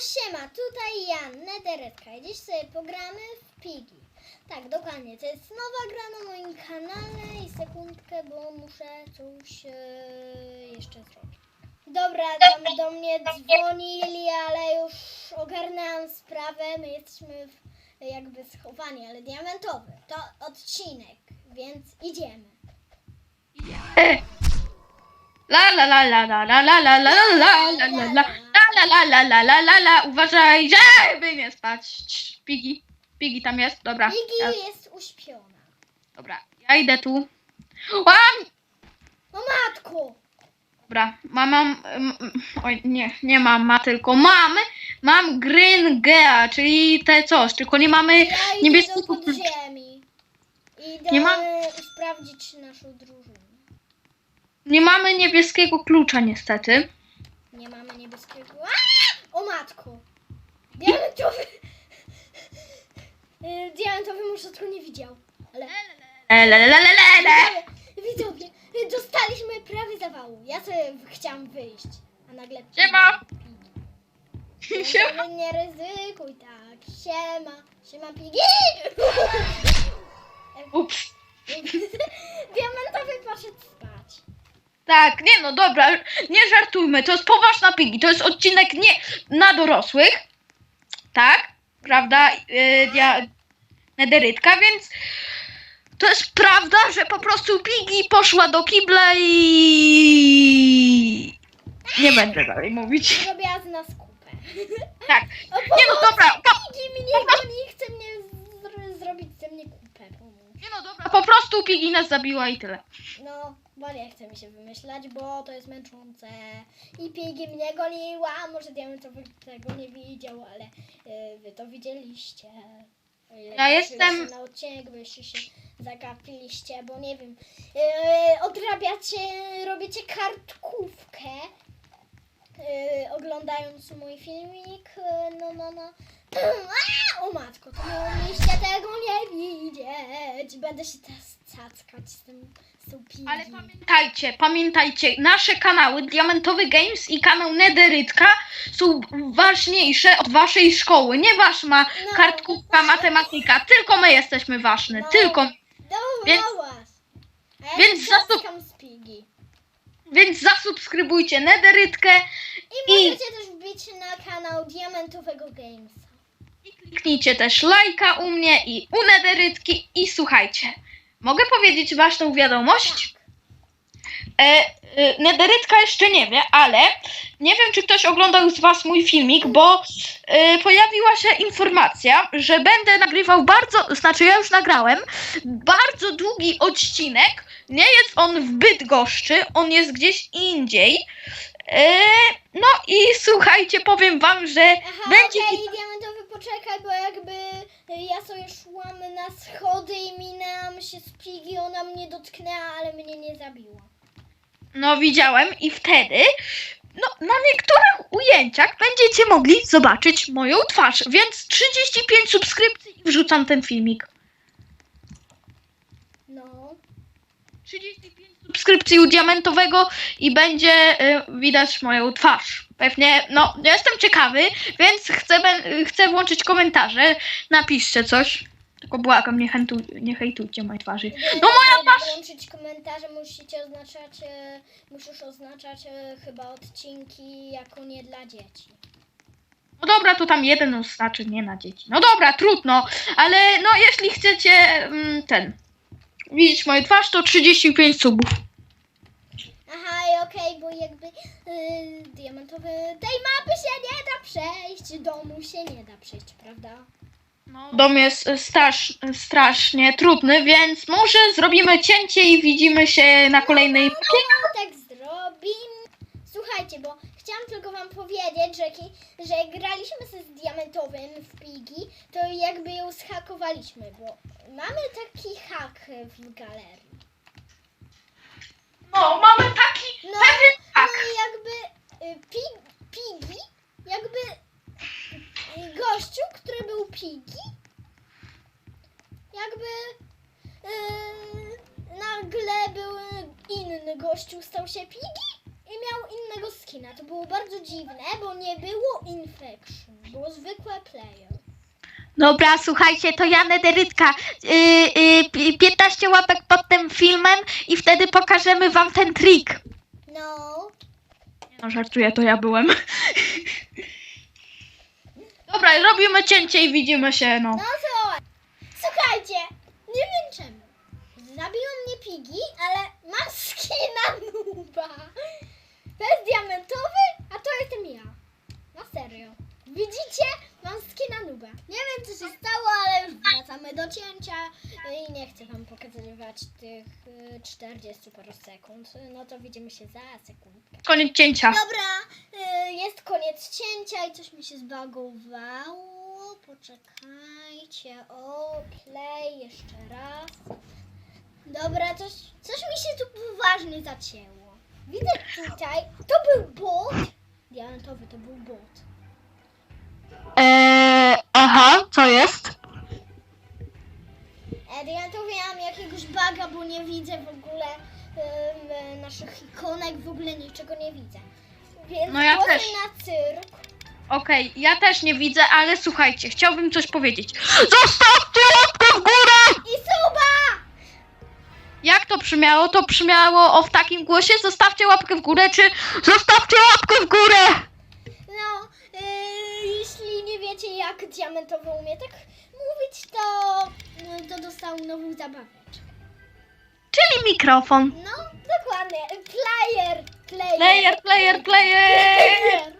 Siema, tutaj ja, Nederetka i dziś sobie pogramy w Pigi. Tak, dokładnie, to jest nowa gra na moim kanale i sekundkę, bo muszę coś e, jeszcze zrobić. Dobra, tam do mnie dzwonili, ale już ogarnęłam sprawę, my jesteśmy w, jakby schowani, ale diamentowy. To odcinek, więc idziemy. La la la la la la la la la la la la la la la la la la la, uważaj, żeby nie spać. Pigi, Pigi tam jest, dobra. Ja, jest uśpiona. dobra, ja idę tu. Łam! No matko! Dobra, mam, mam, oj, nie, nie mam ma, tylko mam, mam Green Gea, czyli te coś, tylko nie mamy Ja niebieskiej do kupy. Idę Nie mam- sprawdzić naszą drużynę. Nie mamy niebieskiego klucza niestety. Nie mamy niebieskiego. O matku! Diamentowy! Y, Diamentowy może tylko nie widział. Ale Lelelelelele. widzowie, y, dostaliśmy prawie zawału. Ja sobie chciałam wyjść. A nagle... Siema. Siema. Nie, nie ryzykuj tak. Siema. Siema pigi. Ups. Diamentowy poszedł spać. Tak, nie no dobra, nie żartujmy, to jest poważna pigi, to jest odcinek nie na dorosłych, tak, prawda, yy, ja, nederytka, więc to jest prawda, że po prostu pigi poszła do kibla i nie będę dalej mówić. Zrobiła z nas kupę. Tak, O, nie no dobra, po, Pigi mnie goni, chce mnie zr- zrobić ze mnie kupę. Pomóż. nie no dobra, po prostu pigi nas zabiła i tyle. No, bo nie chce mi się wymyślać, bo to jest męczące. I Pigi mnie goniła, może diamentowy tego nie widział, ale y, wy to widzieliście. O ile Ja jestem- Na odcinek, jeszcze się zagapiliście, bo nie wiem, y, odrabiacie, robicie kartkówkę. Y, oglądając mój filmik, y, no, no, no. A, o matko, to mieliście tego nie widzieć. Będę się teraz cackać z tym, z tą. Ale pamiętajcie, pamiętajcie, nasze kanały Diamentowy Games i kanał Nederytka są ważniejsze od waszej szkoły. Nie wasz ma No. kartkówka, matematyka, tylko my jesteśmy ważne, No. tylko. Do, Więc- więc za to- cackam z pigi. Więc zasubskrybujcie Nederytkę I I- możecie też wbić na kanał Diamentowego Gamesa. i kliknijcie też lajka u mnie i u Nederytki i słuchajcie. Mogę powiedzieć ważną wiadomość? Tak. E, e, Nederytka jeszcze nie wie, ale nie wiem, czy ktoś oglądał z Was mój filmik, bo e, pojawiła się informacja, że będę nagrywał bardzo, znaczy ja już nagrałem, bardzo długi odcinek. Nie jest on w Bydgoszczy, on jest gdzieś indziej. E, no i słuchajcie, powiem Wam, że Aha, będzie. okej, Diamentowy poczekaj, bo jakby ja sobie szłam na schody i minęłam się z pigi, ona mnie dotknęła, ale mnie nie zabiła. No widziałem i wtedy no, na niektórych ujęciach będziecie mogli zobaczyć moją twarz, więc 35 subskrypcji i wrzucam ten filmik. No. 35 subskrypcji u diamentowego i będzie y, widać moją twarz. Pewnie, no, ja jestem ciekawy, więc chcę, chcę włączyć komentarze. Napiszcie coś. Tylko błagam, nie, hentu, nie hejtujcie mojej twarzy. No moja twarz! włączyć komentarze, musicie oznaczać, e, musisz oznaczać e, chyba odcinki jako nie dla dzieci. No dobra, to tam jeden oznaczy, nie na dzieci. No dobra, trudno, ale no jeśli chcecie mm, ten widzieć moją twarz, to 35 subów. Aha, i okej, bo jakby y, diamentowy tej mapy się nie da przejść, domu się nie da przejść, prawda? No, dom jest y, strasz, strasznie trudny, więc może zrobimy cięcie i widzimy się na kolejnej No, tak zrobimy. Słuchajcie, bo chciałam tylko wam powiedzieć, że, że graliśmy sobie z diamentowym w Pigi, to jakby ją zhakowaliśmy, bo mamy taki hak w galerii. No, mamy taki No, pewien hak. i jakby y, pi, Pigi, jakby y, gościu, który był Pigi, jakby y, nagle był inny gościu, stał się Pigi i miał innego skina. To było bardzo dziwne, bo nie było infection. Było zwykłe player. Dobra, słuchajcie, to ja Nederytka. Yy, yy, pi- 15 łapek pod tym filmem i wtedy pokażemy wam ten trik. No. No żartuję, to ja byłem. Dobra, robimy cięcie i widzimy się, no. No to słuchajcie, nie wiem czemu. Zabiło mnie Pigi, ale mam skina nuba. To jest diamentowy, a to jestem ja. Na serio. Widzicie? Mam skina nuba. Nie wiem co się stało, ale już wracamy do cięcia i nie chcę wam pokazywać tych y, 40 paru sekund. No to widzimy się za sekundkę. Koniec cięcia. Dobra, y, jest koniec cięcia i coś mi się zbagowało. Poczekajcie. O, play jeszcze raz. Dobra, coś, coś mi się tu poważnie zacięło. Widzę tutaj, to był bot. Diamentowy to był bot. Eee, aha, co jest? Nie widzę w ogóle e, naszych ikonek, w ogóle niczego nie widzę. Więc No ja też. na cyrk. Okej, ja też nie widzę, ale słuchajcie, chciałbym coś powiedzieć. Zostawcie łapkę w górę! I suba! Jak to brzmiało? To brzmiało o w takim głosie, zostawcie łapkę w górę, czy zostawcie łapkę w górę! No, yy, jeśli nie wiecie jak diamentowy umie tak mówić, to, yy, to dostał nową zabaweczkę. Czyli mikrofon. No, dokładnie. Player, player. Player, player, player!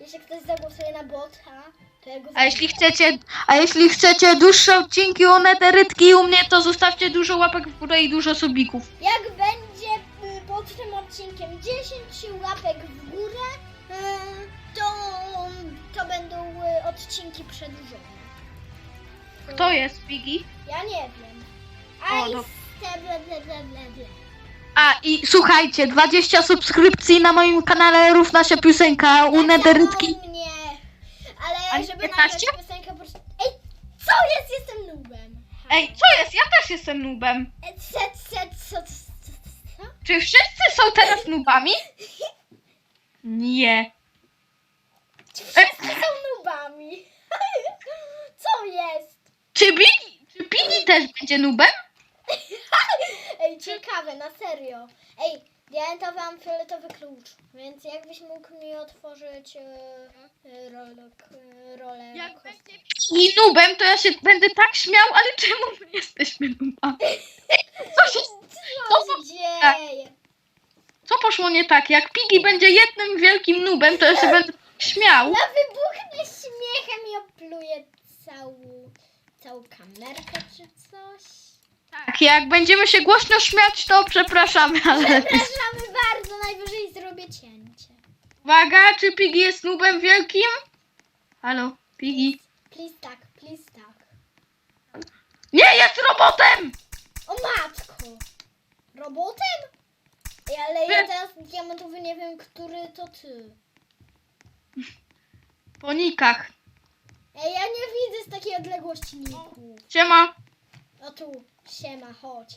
Jeśli ktoś zagłosuje na bota, to ja go A jeśli chcecie, a jeśli chcecie dłuższe odcinki o nederytki u mnie, to zostawcie dużo łapek w górę i dużo subików. Jak będzie y, pod tym odcinkiem 10 łapek w górę, y, to, to będą y, odcinki przedłużone. Kto jest Piggy? Ja nie wiem. O, no. Ble, ble, ble, ble, ble. A i słuchajcie, 20 subskrypcji na moim kanale równa się piosenka u Nederytki. mnie. Ale A nie żeby 15? nagrać piosenkę po prostu... Ej, co jest? Jestem nubem. Ej, co jest? Ja też jestem nubem. E, co, co, co? Czy wszyscy są teraz nubami? Nie. Wszyscy są nubami. Co jest? Czy Piggy, czy Piggy też będzie nubem? Ciekawe, na serio. Ej, diamentowy mam fioletowy klucz, więc jakbyś mógł mi otworzyć e, e, rolek, e, rolę Jak będzie Piggy nubem, to ja się będę tak śmiał, ale czemu my jesteśmy nubami? Co się Co się dzieje? Co poszło nie tak? Jak Piggy będzie jednym wielkim nubem, to ja się będę śmiał. Ja wybuchnę śmiechem i opluję całą, całą kamerkę czy coś. Tak, jak będziemy się głośno śmiać, to przepraszamy, ale... Przepraszamy bardzo, najwyżej zrobię cięcie. Uwaga, czy Piggy jest nubem wielkim? Halo, Piggy. Please tak, please tak. Nie jest robotem! O matko! Robotem? Ej, ale ja teraz diamentowy nie wiem, który to ty. Po nikach. Ej, ja nie widzę z takiej odległości niku. Siema. O tu, siema, chodź.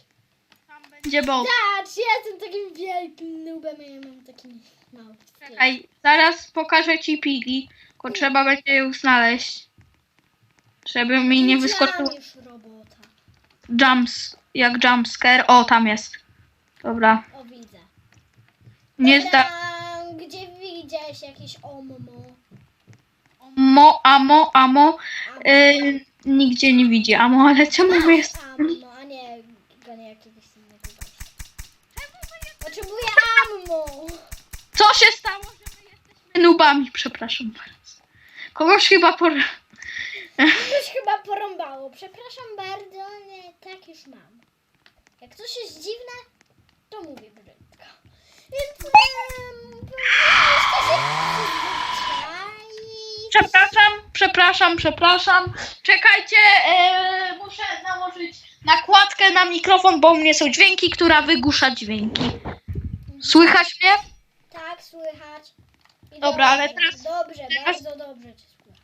Tam będzie bot. Patrz, ja jestem takim wielkim nubem, a ja mam taki mały. Czekaj, zaraz pokażę ci Piggy, tylko trzeba będzie ją znaleźć. Żeby mi nie wyskoczył Widziałam już robota. jumps, jak jumpscare. O, tam jest. Dobra, O, widzę. nie zda... Tam, gdzie widziałeś jakieś omo. Mo, amo, amo. Amo. Yy, nigdzie nie widzi amo, ale czemu my jest... Ammo, a nie jakiegoś innego gościa. Potrzebuję ammo. Co się stało, że my jesteśmy nubami? Przepraszam bardzo. Kogoś chyba por... Coś chyba porąbało. Przepraszam bardzo, nie, tak już mam. Jak coś jest dziwne, to mówię brzydko. Więc um. Przepraszam, przepraszam, przepraszam. Czekajcie, e, muszę nałożyć nakładkę na mikrofon, bo u mnie są dźwięki, która wygłusza dźwięki. Słychać mnie? Tak, słychać. I Dobra, ale teraz- Dobrze, teraz- bardzo dobrze cię słychać.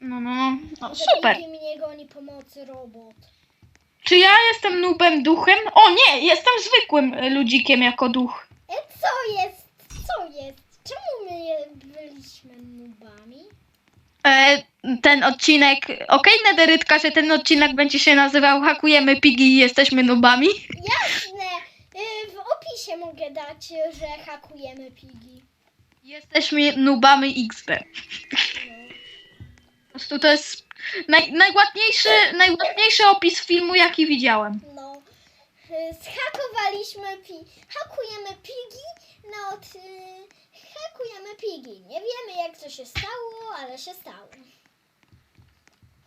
No, no, no. no super. Piggy mnie goni pomocy robot. Czy ja jestem nubem duchem? O nie, jestem zwykłym e, ludzikiem jako duch. E, co jest? Co jest? Czemu my byliśmy nubami? E, ten odcinek. Okej, Nederytka, że ten odcinek będzie się nazywał Hakujemy Pigi i jesteśmy nubami. Jasne, y, w opisie mogę dać, że hakujemy pigi. Jesteśmy nubami. No. Po prostu to jest naj, najładniejszy, najładniejszy opis filmu, jaki widziałem. No, y, zhakowaliśmy pi, hakujemy pigi, no od, y, hakujemy pigi. Nie wiemy jak to się stało, ale się stało.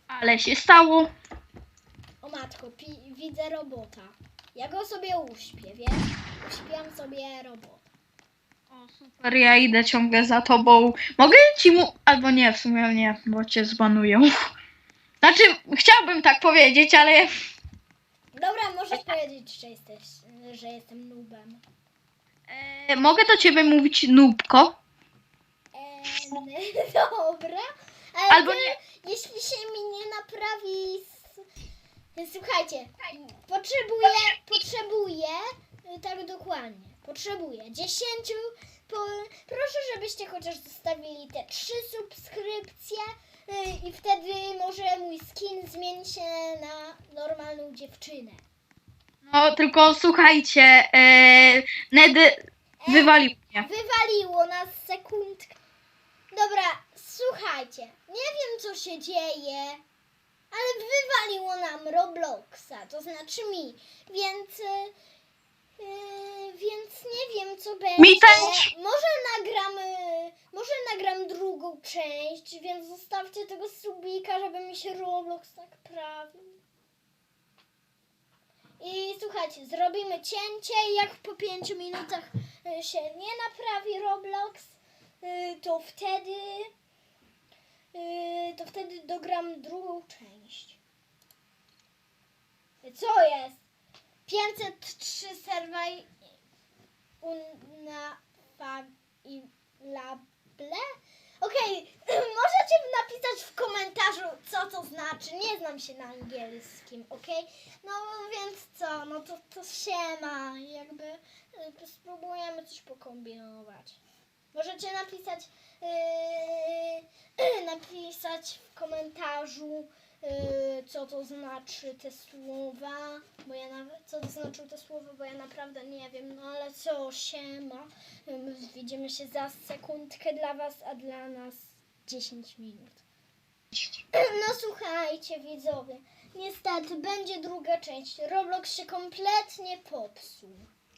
Ale się stało. O matko, pi, widzę robota. Ja go sobie uśpię, wiesz? Uśpiam sobie robota. O, super, ja idę ciągle za tobą. Mogę ci mu... Albo nie, w sumie nie, bo cię zbanują. Znaczy, chciałbym tak powiedzieć, ale... Dobra, możesz powiedzieć, że jesteś, że jestem nubem. E, mogę do ciebie mówić nubko? Dobra. Ale Albo nie. jeśli się mi nie naprawi. s- Słuchajcie, potrzebuję, potrzebuję, y, tak dokładnie, potrzebuję 10. Po, proszę, żebyście chociaż zostawili te trzy subskrypcje y, i wtedy może mój skin zmieni się na normalną dziewczynę. No, tylko słuchajcie, e, Nedy wywalił mnie. Wywaliło nas sekundkę. Dobra, słuchajcie. Nie wiem co się dzieje, ale wywaliło nam Robloxa, to znaczy mi, więc. Yy, więc nie wiem co będzie. Też. Może nagramy. Może nagram drugą część, więc zostawcie tego subika, żeby mi się Roblox tak prawił. I słuchajcie, zrobimy cięcie i jak po 5 minutach y, się nie naprawi Roblox, y, to wtedy y, to wtedy dogram drugą część. Co jest? 503 serwaj una fa i lable? Okej, możecie napisać w komentarzu, co to znaczy. Nie znam się na angielskim, okej? No więc co, no to, to się ma, jakby y, spróbujemy coś pokombinować. Możecie napisać, yy, napisać w komentarzu, yy, co to znaczy te słowa, bo ja nawet, co to znaczą te słowa, bo ja naprawdę nie wiem, no ale co się ma. Widzimy się za sekundkę dla Was, a dla nas 10 minut. No słuchajcie widzowie, niestety będzie druga część. Roblox się kompletnie popsuł.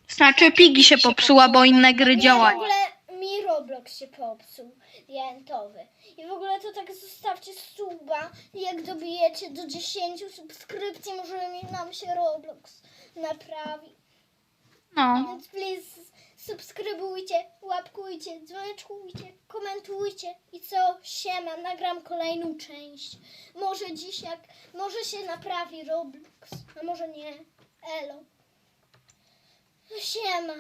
Znaczy, Pigi się popsuła, bo inne gry działają. Mi Roblox się popsuł, diamentowy. I w ogóle to tak zostawcie suba, jak dobijecie do 10 subskrypcji, może mi nam się Roblox naprawi. No. Więc please subskrybujcie, łapkujcie, dzwoneczkujcie, komentujcie i co siema, nagram kolejną część. Może dziś jak, może się naprawi Roblox, a może nie. Elo. Siema.